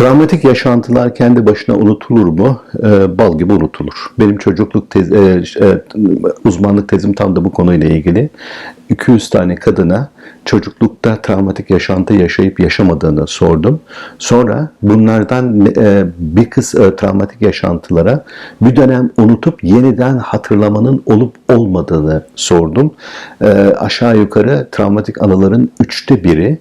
Travmatik yaşantılar kendi başına unutulur mu? Ee, bal gibi unutulur. Benim çocukluk tez, e, e, uzmanlık tezim tam da bu konuyla ilgili. 200 tane kadına çocuklukta travmatik yaşantı yaşayıp yaşamadığını sordum. Sonra bunlardan e, bir kız e, travmatik yaşantılara bir dönem unutup yeniden hatırlamanın olup olmadığını sordum. E, aşağı yukarı travmatik anıların üçte biri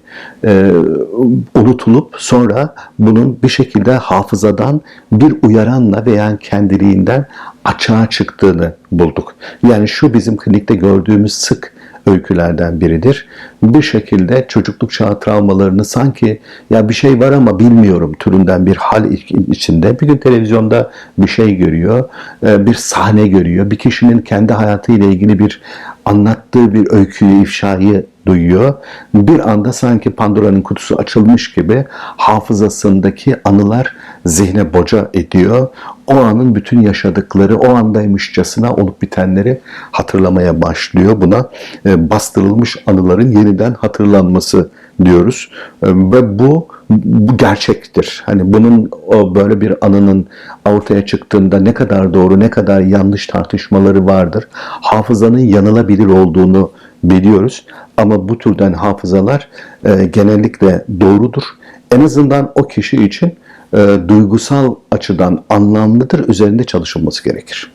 unutulup sonra bunun bir şekilde hafızadan bir uyaranla veya kendiliğinden açığa çıktığını bulduk. Yani şu bizim klinikte gördüğümüz sık öykülerden biridir. Bir şekilde çocukluk çağı travmalarını sanki ya bir şey var ama bilmiyorum türünden bir hal içinde bir gün televizyonda bir şey görüyor, e, bir sahne görüyor, bir kişinin kendi hayatıyla ilgili bir anlattığı bir öyküyü, ifşayı duyuyor. Bir anda sanki Pandora'nın kutusu açılmış gibi hafızasındaki anılar zihne boca ediyor. O anın bütün yaşadıkları, o andaymışçasına olup bitenleri hatırlamaya başlıyor. Buna e, bastırılmış anıların yeniden hatırlanması diyoruz. E, ve bu bu gerçektir. Hani bunun o böyle bir anının ortaya çıktığında ne kadar doğru, ne kadar yanlış tartışmaları vardır. Hafızanın yanılabilir olduğunu biliyoruz. Ama bu türden hafızalar e, genellikle doğrudur. En azından o kişi için e, duygusal açıdan anlamlıdır. Üzerinde çalışılması gerekir.